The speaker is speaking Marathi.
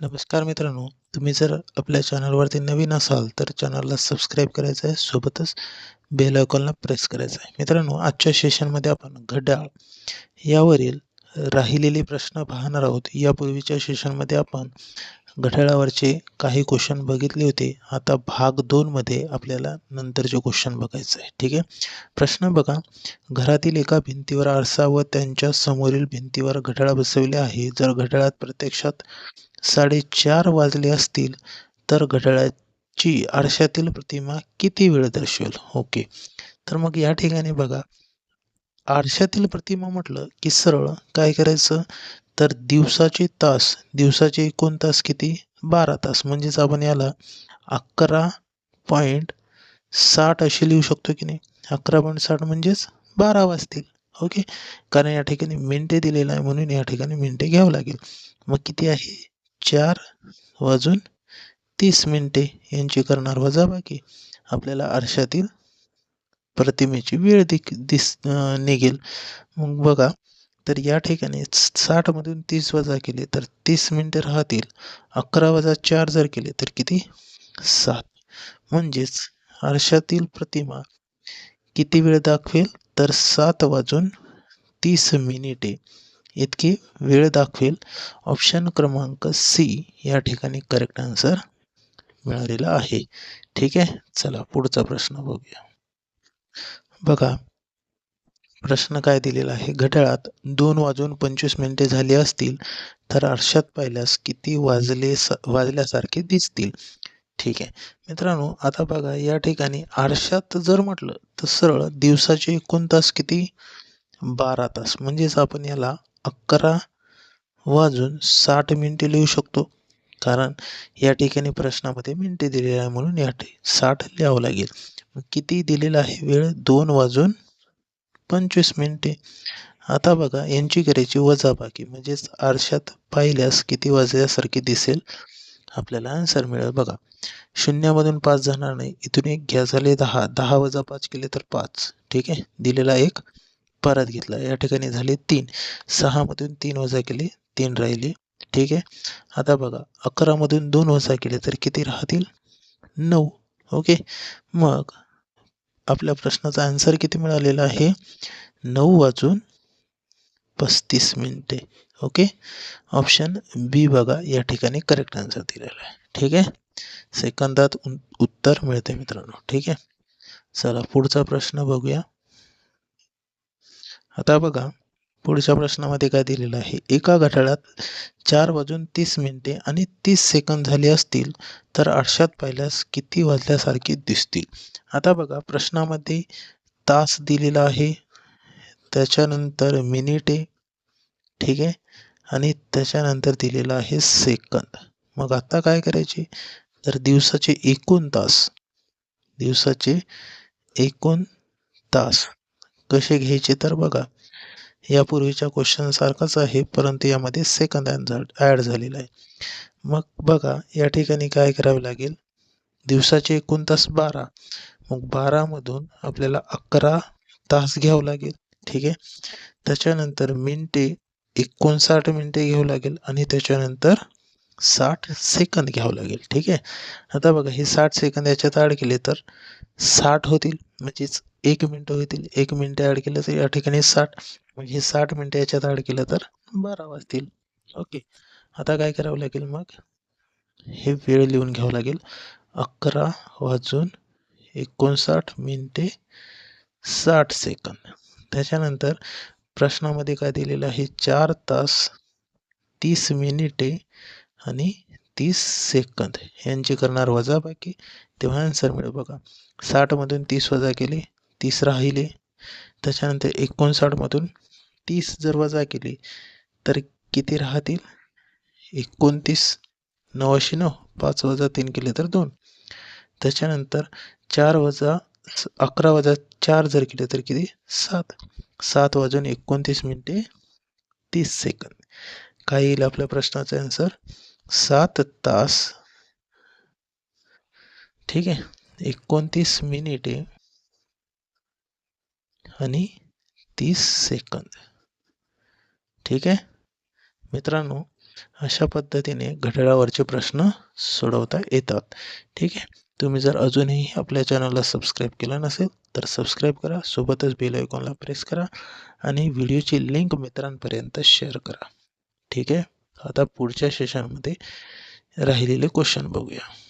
नमस्कार मित्रांनो तुम्ही जर आपल्या चॅनलवरती नवीन असाल तर चॅनलला सबस्क्राईब करायचं आहे सोबतच बेल आयकॉनला प्रेस करायचं आहे. मित्रांनो आजच्या सेशनमध्ये आपण घड्याळ यावरील राहिलेले प्रश्न पाहणार आहोत. यापूर्वीच्या सेशनमध्ये आपण घड्याळावरचे काही क्वेश्चन बघितले होते. आता भाग दोनमध्ये आपल्याला नंतरचे क्वेश्चन बघायचं आहे. ठीक आहे? प्रश्न बघा. घरातील एका भिंतीवर आरसा व त्यांच्या समोरील भिंतीवर घड्याळ बसवले आहे. जर घड्याळात प्रत्यक्षात साडेचार वाजले असतील तर घड्याळाची आरशातील प्रतिमा किती वेळ दर्शवेल? ओके. तर मग या ठिकाणी बघा. आरशातील प्रतिमा म्हटलं की सरळ काय करायचं? तर दिवसाचे तास. दिवसाचे एकूण तास किती? बारा तास. म्हणजेच आपण याला अकरा पॉईंट साठ असे लिहू शकतो की नाही? अकरा पॉईंट साठ म्हणजेच बारा वाजतील. ओके? कारण या ठिकाणी मिनटे दिलेलं आहे म्हणून या ठिकाणी मिनटे घ्यावं लागेल. मग किती आहे? चार वाजून तीस मिनटे यांची करणार वजाबाकी. आपल्याला आरशातील प्रतिमेची वेळ दिक दिस निघेल. मग बघा तर या ठिकाणी साठमधून तीस वजा केले तर तीस मिनटे राहतील. अकरा वजा चार जर केले तर किती? सात. म्हणजेच आरशातील प्रतिमा किती वेळ दाखवेल? तर सात वाजून तीस मिनिटे. इतकी वेळ दाखवेल. ऑप्शन क्रमांक सी या ठिकाणी करेक्ट आन्सर मिळालेला आहे. ठीक आहे? चला पुढचा प्रश्न बघूया. बघा प्रश्न काय दिलेला आहे? घड्याळात दोन वाजून पंचवीस मिनिटे झाली असतील तर आरशात पाहिल्यास किती वाजले वाजल्यासारखे दिसतील. ठीक आहे. मित्रांनो आता बघा या ठिकाणी आरशात जर म्हटलं तर सरळ दिवसाचे एकूण तास किती? बारा तास. म्हणजेच आपण याला अकरा वाजून साठ मिनिटे लिहू शकतो. कारण या ठिकाणी प्रश्नामध्ये मिनटे दिलेली आहे म्हणून या साठ लिहावं लागेल. किती दिलेला आहे? वेळ दोन वाजून पंचवीस मिनटे. आता बघा यांची करायची वजाबाकी. म्हणजेच आरशात पाहिल्यास किती वाजल्यासारखी दिसेल? आपल्याला आन्सर मिळेल बघा. शून्यामधून पाच जाणार नाही. इथून एक घ्या. झाले दहा. दहा वजा पाच केले तर पाच. ठीक आहे? दिलेला एक. परत घेतला. या ठिकाणी झाले तीन. सहामधून तीन वजा केले तीन राहिले. ठीक आहे? आता बघा अकरामधून दोन वजा केले तर किती राहतील? नऊ. ओके? मग आपल्या प्रश्नाचा आन्सर किती मिळालेला आहे? नऊ वाजून पस्तीस मिनिटे. ओके? ऑप्शन बी बघा या ठिकाणी करेक्ट आन्सर दिलेला आहे. ठीक आहे? सेकंदात उत्तर मिळते मित्रांनो. ठीक आहे? चला पुढचा प्रश्न बघूया. आता बघा पुढच्या प्रश्नामध्ये काय दिलेलं आहे? एका घड्याळात चार वाजून तीस मिनिटे आणि तीस सेकंद झाले असतील तर आरशात पाहिल्यास किती वाजल्यासारखे दिसतील? आता बघा प्रश्नामध्ये तास दिलेला आहे. त्याच्यानंतर मिनिटे ठीक आहे? आणि त्याच्यानंतर दिलेला आहे सेकंद. मग आता काय करायचे? तर दिवसाचे एकूण तास. दिवसाचे एकूण तास. कसे घ्यायचे तर बघा. यापूर्वीच्या क्वेश्चनसारखाच आहे परंतु यामध्ये सेकंद ॲड झालेला आहे. मग बघा या ठिकाणी काय करावे लागेल? दिवसाचे एकूण तास बारा. मग बारामधून आपल्याला अकरा तास घ्यावं लागेल. ठीक आहे? त्याच्यानंतर मिनटे एकोणसाठ मिनटे घ्यावं लागेल आणि त्याच्यानंतर साठ सेकंद घ्यावं लागेल. ठीक आहे? आता बघा हे साठ सेकंद याच्यात ॲड केले तर साठ होतील. म्हणजेच एक मिनटं होतील एक मिनटं ॲड केलं तर या ठिकाणी साठ म्हणजे साठ मिनटं याच्यात ॲड केलं तर बारा वाजतील. ओके आता काय करावं लागेल मग? हे वेळ लिहून घ्यावं लागेल. अकरा वाजून एकोणसाठ मिनटे साठ सेकंद त्याच्यानंतर प्रश्नामध्ये काय दिलेलं आहे? चार तास तीस मिनिटे आणि तीस सेकंद यांची करणार वजाबाकी. तेव्हा आन्सर मिळेल बघा. साठमधून तीस वजा केले तीस राहिले. त्याच्यानंतर एकोणसाठमधून तीस जर वजा केली तर किती राहतील? एकोणतीस नऊशे नऊ पाच वजा तीन केले तर दोन. त्याच्यानंतर चार वजा अकरा वजा चार जर केले तर किती? सात. सात वाजून एकोणतीस मिनटे तीस सेकंद. काय येईल आपल्या प्रश्नाचा आन्सर सात तास. ठीक आहे. एकोणतीस मिनिटे आणि तीस सेकंद. ठीक आहे? मित्रांनो अशा पद्धतीने घड्याळावरचे प्रश्न सोडवता येतात. ठीक आहे? तुम्ही जर अजूनही आपल्या चॅनलला सबस्क्राईब केलं नसेल तर सबस्क्राईब करा सोबतच बेल आयकॉनला प्रेस करा आणि व्हिडिओची लिंक मित्रांपर्यंत शेअर करा. ठीक आहे? आता पुढच्या सेशनमध्ये राहिलेले क्वेश्चन बघूया.